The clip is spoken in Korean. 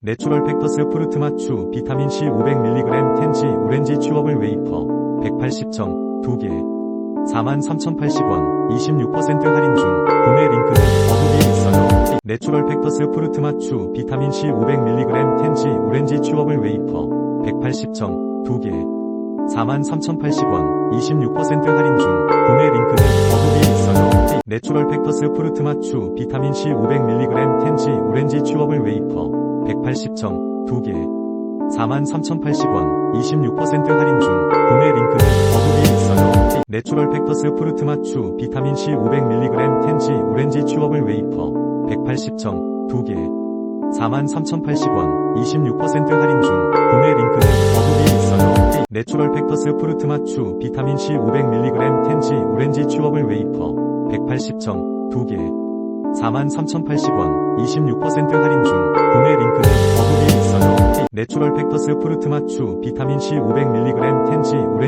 내추럴 팩터스 프루트맛추 비타민C 500mg 텐지 오렌지 튜어블 웨이퍼 180점 2개 43,080원 26% 할인 중 구매 링크는 더보기에 있어요. 내추럴 팩터스 프루트맛추 비타민C 500mg 텐지 오렌지 튜어블 웨이퍼 180점 2개 43,080원 26% 할인 중 구매 링크는 더보기에 있어요. 내추럴 팩터스 프루트맛추 비타민C 500mg 텐지 오렌지 튜어블 웨이퍼 180점 2개. 43,080원 26% 할인 중 구매 링크는 더보기에 있어요. 내추럴 팩터스 프루트맛 추 비타민C 500mg 텐지 오렌지 튜어블 웨이퍼. 180점 2개. 43,080원 26% 할인 중 구매 링크는 더보기에 있어요. 내추럴 팩터스 프루트맛 추 비타민C 500mg 텐지 오렌지 튜어블 웨이퍼. 180점 2개. 43,080원 26% 할인 중 구매 내추럴 팩터스 프루트맛추 비타민C 500mg 텐지 오렌지